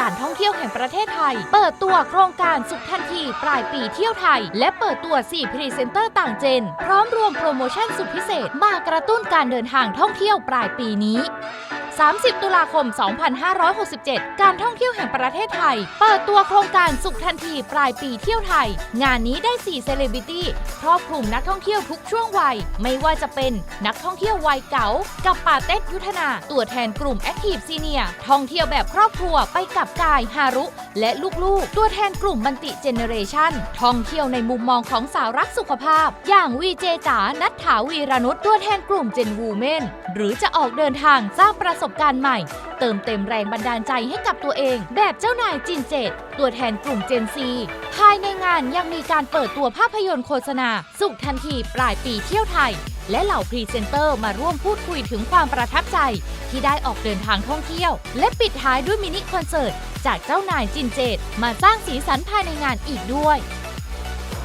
การท่องเที่ยวแห่งประเทศไทย เปิดตัวโครงการสุขทันทีปลายปีเที่ยวไทย และเปิดตัว 4 พรีเซนเตอร์ต่างเจน พร้อมรวมโปรโมชั่นสุดพิเศษ มากระตุ้นการเดินทางท่องเที่ยวปลายปีนี้ 30 ตุลาคม 2567 การท่องเที่ยวแห่งประเทศไทย เปิดตัวโครงการสุขทันทีปลายปีเที่ยวไทย งานนี้ได้ 4 เซเลบริตี้ครอบคลุมนักท่องเที่ยวทุกช่วงวัย ไม่ว่าจะเป็นนักท่องเที่ยววัยเก๋า กับป่าเต็ดยุทธนา ตัวแทนกลุ่ม Active Senior ท่องเที่ยวแบบครอบครัวไปกับกายฮารุ และลูกๆ ตัวแทนกลุ่มบันติเจเนเรชันท่องเที่ยวในมุมมองของสาวรักสุขภาพ อย่างวีเจจ๋านัทถาวีรนุชตัวแทนกลุ่มเจนวูเมนหรือจะออกเดินทางสร้างประสบการณ์ใหม่ เติมเต็มแรงบันดาลใจให้กับตัวเอง แบบเจ้านายจินเจตตัวแทนกลุ่มเจนซีภายในงานยังมีการเปิดตัวภาพยนตร์โฆษณา สุขทันทีปลายปีเที่ยวไทย และเหล่าพรีเซนเตอร์มาร่วมพูดคุยถึงความประทับใจ ที่ได้ออกเดินทางท่องเที่ยว และปิดท้ายด้วยมินิคอนเสิร์ตจากเจ้านายจินเจตมาสร้างสีสันภายในงานอีกด้วย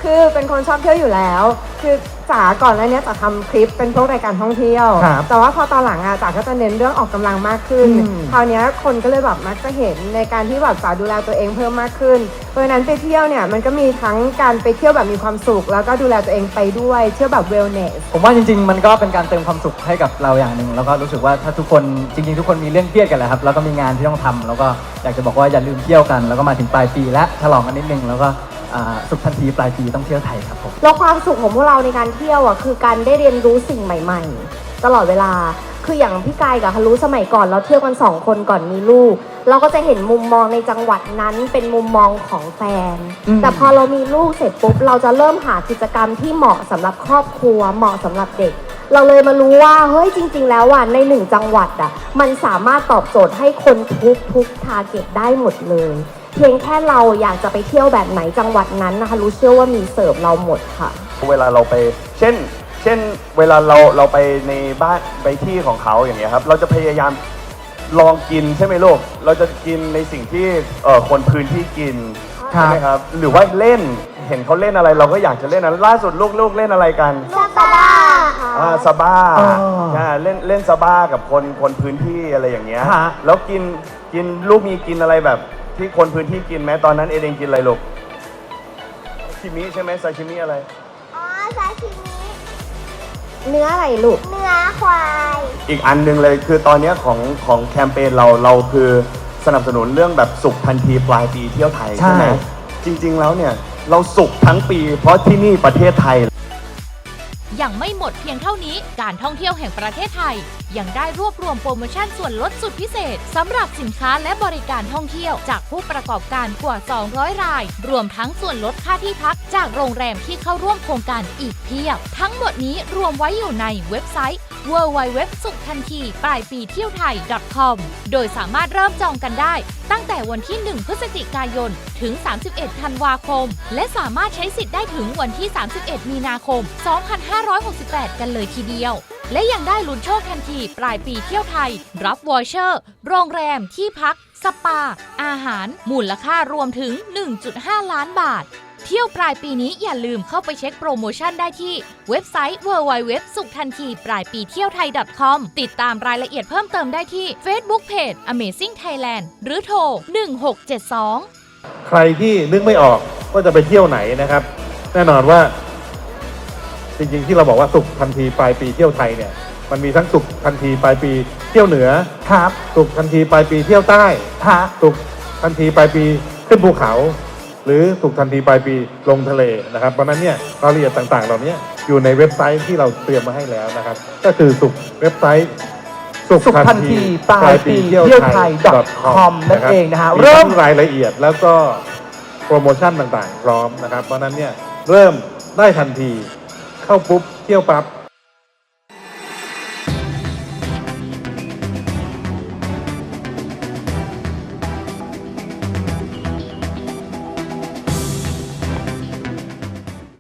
คือเป็นคนชอบเที่ยวอยู่แล้ว คือจ๋าก่อนหน้านี้จ๋าทำคลิปเป็นพวกรายการท่องเที่ยว ครับแต่ว่าพอตอนหลังอะจ๋าก็จะเน้นเรื่องออกกำลังมากขึ้น อืม คราวเนี้ยคนก็เลยแบบมักจะเห็นในการที่แบบจ๋าดูแลตัวเองเพิ่มมากขึ้น เพราะฉะนั้นไปเที่ยวเนี่ยมันก็มีทั้งการไปเที่ยวแบบมีความสุข แล้วก็ดูแลตัวเองไปด้วยเที่ยวแบบเวลเนส ผมว่าจริงๆ มันก็เป็นการเติมความสุขให้กับเราอย่างหนึ่งแล้วก็รู้สึกว่าถ้าทุกคนจริงๆ ทุกคนมีเรื่องเครียดกันแหละครับแล้วก็มีงานที่ต้องทำแล้วก็อยากจะบอกว่าอย่าลืมเที่ยวกัน แล้วก็มาถึงปลายปีและฉลองกันนิดนึงแล้วก็ อ่าสุขทันทีปลายปีต้องเที่ยวไทยครับผมแล้วความสุขของพวกเราในการเที่ยวอะคือการได้เรียนรู้สิ่งใหม่ ๆ ตลอดเวลาคืออย่างพี่กายกับฮารุสมัยก่อนเราเที่ยวกันสองคนก่อนมีลูก เราก็จะเห็นมุมมองในจังหวัดนั้นเป็นมุมมองของแฟนอืมแต่พอเรามีลูกเสร็จปุ๊บเราจะเริ่มหากิจกรรมที่เหมาะสำหรับครอบครัว เหมาะสำหรับเด็ก เราเลยมารู้ว่าเฮ้ยจริง ๆ แล้วอะในหนึ่งจังหวัดอะมันสามารถตอบโจทย์ให้คนทุกทุกทาร์เก็ตได้หมดเลย เพียงแค่เราอยากจะไปเที่ยวแบบไหนจังหวัดนั้นนะคะรู้เชื่อว่ามีเสิร์ฟเราหมดค่ะ เวลาเราไป เช่น เช่น เวลาเราเราไปในบ้านไปที่ของเขาอย่างเงี้ยครับ เราจะพยายามลองกินใช่ไหมลูก เราจะกินในสิ่งที่เอ่อคนพื้นที่กินครับใช่ไหมครับ หรือว่าเล่น เห็นเขาเล่นอะไรเราก็อยากจะเล่นนั้นล่าสุดลูกลูกเล่นอะไรกันซาบาค่ะอ่าซาบ้าอ๋อใช่เล่นเล่นซาบ้ากับคนคนพื้นที่อะไรอย่างเงี้ย ฮะ แล้วกินกินลูกมีกินอะไรแบบ ที่คนพื้นที่กินไหมตอนนั้นเอเดงกินอะไรลูกชิมิใช่ไหมซาชิมิอะไร อ๋อซาชิมิเนื้ออะไรลูก เนื้อควาย อีกอันหนึงเลยคือตอนเนี้ยของของแคมเปญเราเราคือสนับสนุนเรื่องแบบสุขทันทีปลายปีเที่ยวไทยใช่ใช่ไหมจริง ๆ แล้วเนี่ยเราสุขทั้งปี เพราะที่นี่ประเทศไทย ยังไม่หมดเพียงเท่านี้การท่องเที่ยวแห่งประเทศไทยยังได้รวบรวมโปรโมชั่นส่วนลดสุดพิเศษสำหรับสินค้าและบริการท่องเที่ยว จากผู้ประกอบการกว่า 200 ราย รวมทั้งส่วนลดค่าที่พัก จากโรงแรมที่เข้าร่วมโครงการอีกเพียบ ทั้งหมดนี้รวมไว้อยู่ในเว็บไซต์ www สุขทันทีปลายปีเที่ยวไทย .com โดยสามารถเริ่มจองกันได้ ตั้งแต่วันที่ 1 พฤศจิกายน ถึง 31 ธันวาคม และสามารถใช้สิทธิ์ได้ถึงวันที่ 31 มีนาคม 2568 กันเลยทีเดียว และยังได้ลุ้นโชคทันทีปลายปีเที่ยวไทย รับวอเชอร์ โรงแรมที่พัก สปา อาหาร มูลค่ารวมถึง 1.5 ล้านบาท เที่ยวปลายปีนี้อย่าลืมเข้าไปเช็คโปรโมชั่นได้ที่เว็บไซต์ www สุขทันทีปลายปีเที่ยวไทย .com ติดตามรายละเอียดเพิ่มเติมได้ที่ Facebook Page Amazing Thailand หรือโทร 1672 ใครที่นึกไม่ออกว่าจะไปเที่ยวไหนนะครับ แน่นอนว่า จริงๆที่เราบอกว่าสุขทันทีปลายปีเที่ยวไทยเนี่ยมันมีทั้งสุขทันทีปลายปีเที่ยวเหนือครับสุขทันทีปลายปีเที่ยวใต้ฮะสุขทันทีปลายปีขึ้นภูเขา หรือสุขทันทีปลายปีลงทะเลนะครับเพราะฉะนั้นเนี่ยรายละเอียดต่างๆ เหล่านี้อยู่ในเว็บไซต์ที่เราเตรียมมาให้แล้วนะครับ ก็คือสุขเว็บไซต์สุขทันทีปลายปีเที่ยวไทย .com นั่นเองนะฮะมีเริ่ทั้มงรายละเอียดแล้วก็โปรโมชั่นต่างๆ พร้อมนะครับ เพราะฉะนั้นเนี่ยเริ่มได้ทันที เข้าปุ๊บเที่ยวปั๊บ